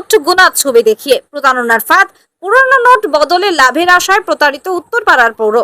Note গোনা ছবি দেখিয়ে প্রতারণার ফাঁদ, পুরনো নোট বদলে লাভের আশায় প্রতারিত উত্তরপাড়ার পৌর।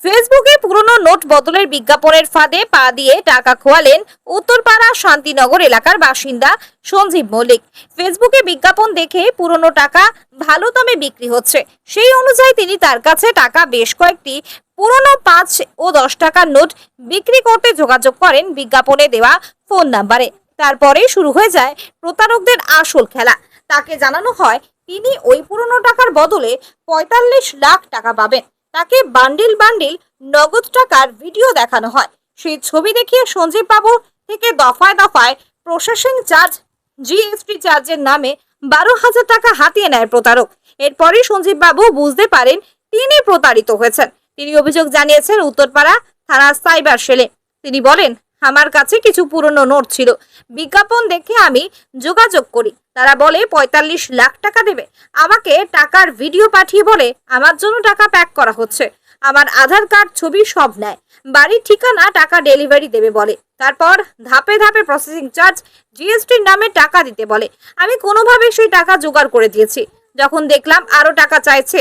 ফেসবুকে পুরনো নোট বদলের বিজ্ঞাপনের ফাঁদে পা দিয়ে টাকা খোয়ালেন উত্তরপাড়া শান্তিনগর এলাকার বাসিন্দা সঞ্জীব মল্লিক। ফেসবুকে বিজ্ঞাপন দেখে পুরনো টাকা ভালো দামে বিক্রি হচ্ছে। সেই অনুযায়ী তিনি তার কাছে টাকা বেশ কয়েকটি পুরনো পাঁচ ও দশ টাকার নোট বিক্রি করতে যোগাযোগ করেন বিজ্ঞাপনে দেওয়া ফোন নাম্বারে। তারপরে শুরু হয়ে যায় প্রতারকদের আসল খেলা। তাকে জানানো হয়, তিনি ওই পুরনো টাকার বদলে পঁয়তাল্লিশ লাখ টাকা পাবেন। তাকে বান্ডিল বান্ডিল, নগদ টাকার ভিডিও দেখানো হয়। সেই ছবি দেখিয়ে সঞ্জীব বাবু থেকে দফায় দফায় প্রসেসিং চার্জ জিএসটি চার্জের নামে বারো হাজার টাকা হাতিয়ে নেয় প্রতারক। এরপরই সঞ্জীব বাবু বুঝতে পারেন তিনি প্রতারিত হয়েছেন। তিনি অভিযোগ জানিয়েছেন, উত্তরপাড়া থানা সাইবার সেলে। তিনি বলেন আমার কাছে কিছু পুরনো নোট ছিল। বিজ্ঞাপন দেখে আমি যোগাযোগ করি। তারা বলে, পঁয়তাল্লিশ লাখ টাকা দেবে। আমাকে টাকার ভিডিও পাঠিয়ে বলে, আমার জন্য টাকা প্যাক করা হচ্ছে। আমার আধার কার্ড, ছবি সব নেয়। বাড়ির ঠিকানা টাকা ডেলিভারি দেবে বলে। তারপর ধাপে ধাপে প্রসেসিং চার্জ জিএসটির নামে টাকা দিতে বলে। আমি কোনোভাবে সেই টাকা জোগাড় করে দিয়েছি। যখন দেখলাম আরও টাকা চাইছে,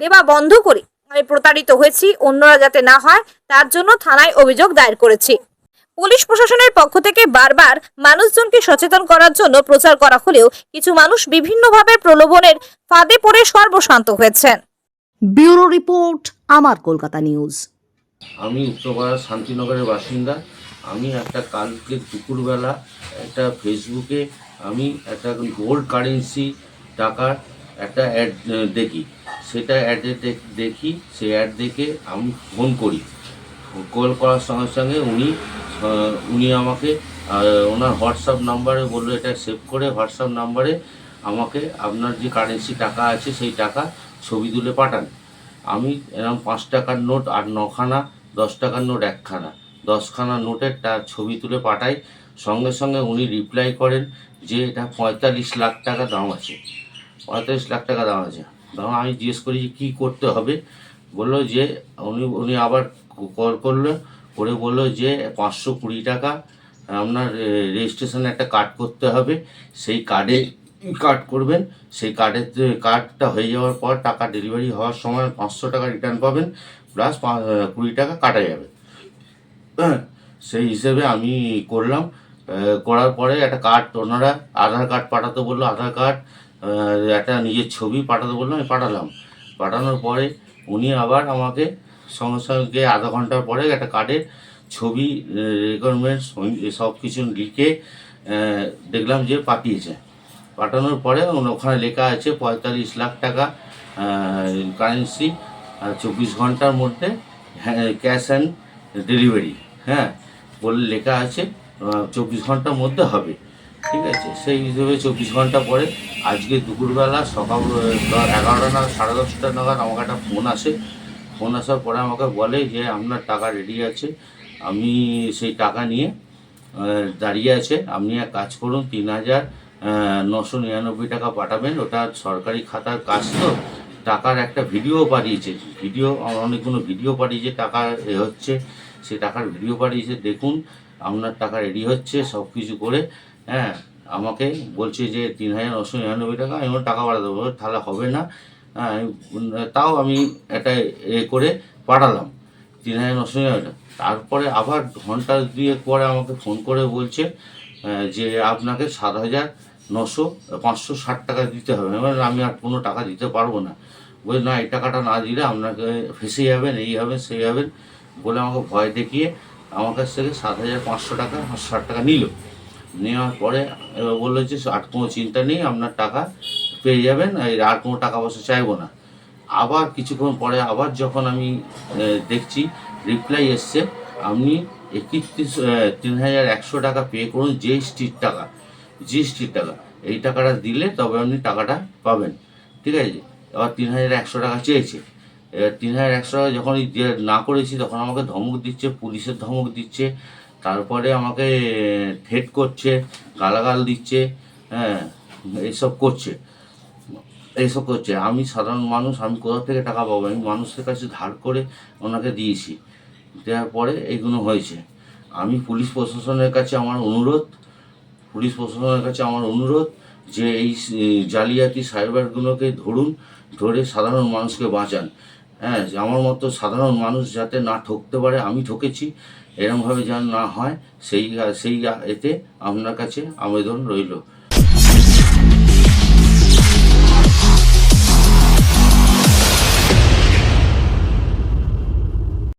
দেওয়া বন্ধ করি। আমি প্রতারিত হয়েছি, অন্যরা যাতে না হয়, তার জন্য থানায় অভিযোগ দায়ের করেছি। পুলিশ প্রশাসনের পক্ষ থেকে বারবার মানুষজনকে সচেতন করার জন্য প্রচার করা হলেও কিছু মানুষ বিভিন্নভাবে প্রলোভনের ফাঁদে পড়ে সর্বশান্ত হয়েছেন। ব্যুরো রিপোর্ট আমার কলকাতা নিউজ। আমি উত্তরপাড়া শান্তিনগরের বাসিন্দা। আমি একটা কালকে দুপুরবেলা একটা ফেসবুকে আমি একটা গোল্ড কারেন্সি টাকার একটা অ্যাড দেখি। সেটা অ্যাডে দেখি সেই অ্যাড দেখে আমি ফোন করি। কল করার সঙ্গে সঙ্গে উনি উনি আমাকে ওনার হোয়াটসঅ্যাপ নাম্বারে বলল এটা সেভ করে, হোয়াটসঅ্যাপ নাম্বারে আমাকে আপনার যে কারেন্সি টাকা আছে সেই টাকা ছবি তুলে পাঠান। আমি এরকম পাঁচ টাকার নোট আর নখানা, দশ টাকার নোট একখানা, দশখানা নোটের তার ছবি তুলে পাঠাই। সঙ্গে সঙ্গে উনি রিপ্লাই করেন যে এটা পঁয়তাল্লিশ লাখ টাকা দাম আছে। পঁয়তাল্লিশ লাখ টাকা দাম আছে। তখন আমি জিজ্ঞেস করি যে কী করতে হবে? বলল যে উনি উনি আবার কল করল করে বলল যে পাঁচশো কুড়ি টাকা আপনার রেজিস্ট্রেশনে একটা কার্ড করতে হবে। সেই কার্ডে কার্ড করবেন। সেই কার্ডের কার্ডটা হয়ে যাওয়ার পর টাকা ডেলিভারি হওয়ার সময় পাঁচশো টাকা রিটার্ন পাবেন প্লাস কুড়ি টাকা কাটা যাবে। হ্যাঁ সেই হিসেবে আমি করলাম। করার পরে একটা কার্ড ওনারা আধার কার্ড পাঠাতে বলল, আধার কার্ড একটা নিজের ছবি পাঠাতে বলল, আমি পাঠালাম। পাঠানোর পরে উনি আবার আমাকে সঙ্গে সঙ্গে আধা ঘণ্টার পরে একটা কার্ডের ছবি রিকোয়ারমেন্টস সব কিছু লিখে দেখলাম যে পাঠিয়েছে। পাঠানোর পরে ওখানে লেখা আছে পঁয়তাল্লিশ লাখ টাকা কারেন্সি চব্বিশ ঘণ্টার মধ্যে ক্যাশ অ্যান্ড ডেলিভারি হ্যাঁ বলে লেখা আছে চব্বিশ ঘণ্টার মধ্যে হবে। ঠিক আছে? সেই হিসেবে চব্বিশ ঘণ্টা পরে আজকে দুপুরবেলা সকাল এগারোটা না সাড়ে দশটা নাগাদ আমাকে একটা ফোন আসে ফোন আসার পরে আমাকে বলে যে, আপনার টাকা রেডি আছে। আমি সেই টাকা নিয়ে দাঁড়িয়ে আছে। আপনি এক কাজ করুন, তিন হাজার নশো নিরানব্বই টাকা পাঠাবেন। ওটা সরকারি খাতার কাজ তো। টাকার একটা ভিডিও পাঠিয়েছে। ভিডিও অনেকগুলো ভিডিও পাঠিয়েছে। টাকা এ হচ্ছে। সে টাকার ভিডিও পাঠিয়েছে। দেখুন, আপনার টাকা রেডি হচ্ছে সব কিছু করে। হ্যাঁ আমাকে বলছে যে, তিন হাজার নশো নিরানব্বই টাকা, আমি টাকা পাঠাতে দেবো তাহলে হবে না। তাও আমি একটা এ করে পাঠালাম। তিন হাজার নশো নিরানব্বই তারপরে আবার ঘণ্টা দুয়েক পরে আমাকে ফোন করে বলছে যে আপনাকে সাত হাজার নশো পাঁচশো ষাট টাকা দিতে হবে। বললাম, আমি আর কোনো টাকা দিতে পারব না। বলে না এই টাকাটা না দিলে আপনাকে ফেসে যাবেন এই হবেন সেই হবেন। বলে আমাকে ভয় দেখিয়ে আমার কাছ থেকে সাত হাজার পাঁচশো টাকা ষাট টাকা নিল। নেওয়ার পরে এবার বলল যে আর কোনো চিন্তা নেই আপনার টাকা পেয়ে যাবেন, আর কোনো টাকা পয়সা চাইব না। আবার কিছুক্ষণ পরে আবার যখন আমি দেখছি রিপ্লাই এসছে, আপনি একত্রিশ তিন হাজার একশো টাকা পে করুন জিএসটির টাকা জিএসটির টাকা, এই টাকাটা দিলে তবে আপনি টাকাটা পাবেন। ঠিক আছে? এবার তিন হাজার একশো টাকা চেয়েছে। এবার তিন হাজার একশো টাকা যখন না করেছি, তখন আমাকে ধমক দিচ্ছে, পুলিশের ধমক দিচ্ছে, তারপরে আমাকে থ্রেট করছে, গালাগাল দিচ্ছে হ্যাঁ এইসব করছে। এইসব করছে। আমি সাধারণ মানুষ, আমি কোথা থেকে টাকা পাবো? আমি মানুষের কাছে ধার করে ওনাকে দিয়েছি। দেওয়ার পরে এইগুলো হয়েছে। আমি পুলিশ প্রশাসনের কাছে আমার অনুরোধ, পুলিশ প্রশাসনের কাছে আমার অনুরোধ যে এই জালিয়াতি সাইবারগুলোকে ধরুন, ধরে সাধারণ মানুষকে বাঁচান। হ্যাঁ আমার মতো সাধারণ মানুষ যাতে না ঠকতে পারে, আমি ঠকেছি। এরমভাবে যেন না হয়, সেই সেই এতে আপনার কাছে আবেদন রইল।